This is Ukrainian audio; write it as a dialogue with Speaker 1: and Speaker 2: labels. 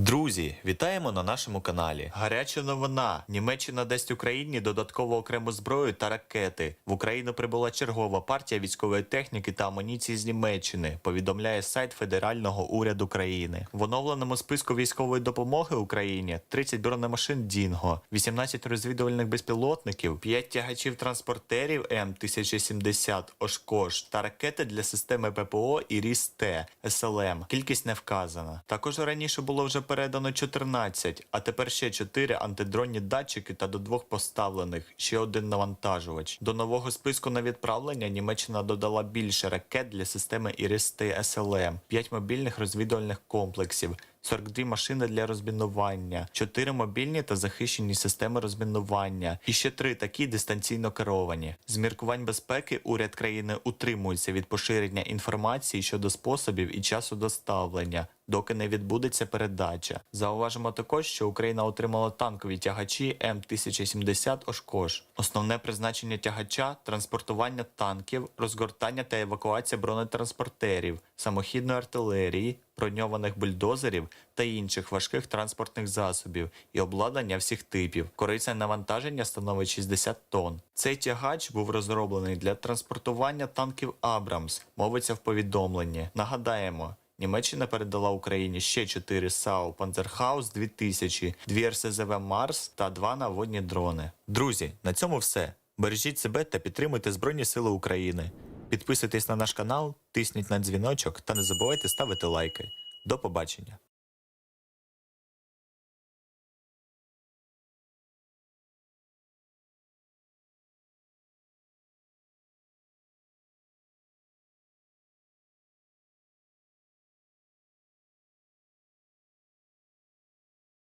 Speaker 1: Друзі, вітаємо на нашому каналі. Гаряча новина. Німеччина дасть Україні додаткову окрему зброю та ракети. В Україну прибула чергова партія військової техніки та амуніції з Німеччини. Повідомляє сайт Федерального уряду країни. В оновленому списку військової допомоги Україні 30 бронемашин Дінго, 18 розвідувальних безпілотників, 5 тягачів транспортерів М1070 Ошкош та ракети для системи ППО і РІС-Т СЛМ. Кількість не вказана. Також раніше було вже передано 14, а тепер ще 4 антидронні датчики та до двох поставлених ще один навантажувач. До нового списку на відправлення Німеччина додала більше ракет для системи ІРИС-Т СЛМ, 5 мобільних розвідувальних комплексів. 42 машини для розмінування, 4 мобільні та захищені системи розмінування, і ще 3 такі дистанційно керовані. З міркувань безпеки уряд країни утримується від поширення інформації щодо способів і часу доставлення, доки не відбудеться передача. Зауважимо також, що Україна отримала танкові тягачі М1070 Ошкош. Основне призначення тягача транспортування танків, розгортання та евакуація бронетранспортерів, самохідної артилерії, броньованих бульдозерів та інших важких транспортних засобів і обладнання всіх типів. Корисне навантаження становить 60 тонн. Цей тягач був розроблений для транспортування танків Абрамс. Мовиться в повідомленні. Нагадаємо. Німеччина передала Україні ще 4 САУ Панзерхаус 2000, 2 РСЗВ Марс та 2 наводні дрони. Друзі, на цьому все. Бережіть себе та підтримуйте Збройні Сили України. Підписуйтесь на наш канал, тисніть на дзвіночок та не забувайте ставити лайки. До побачення!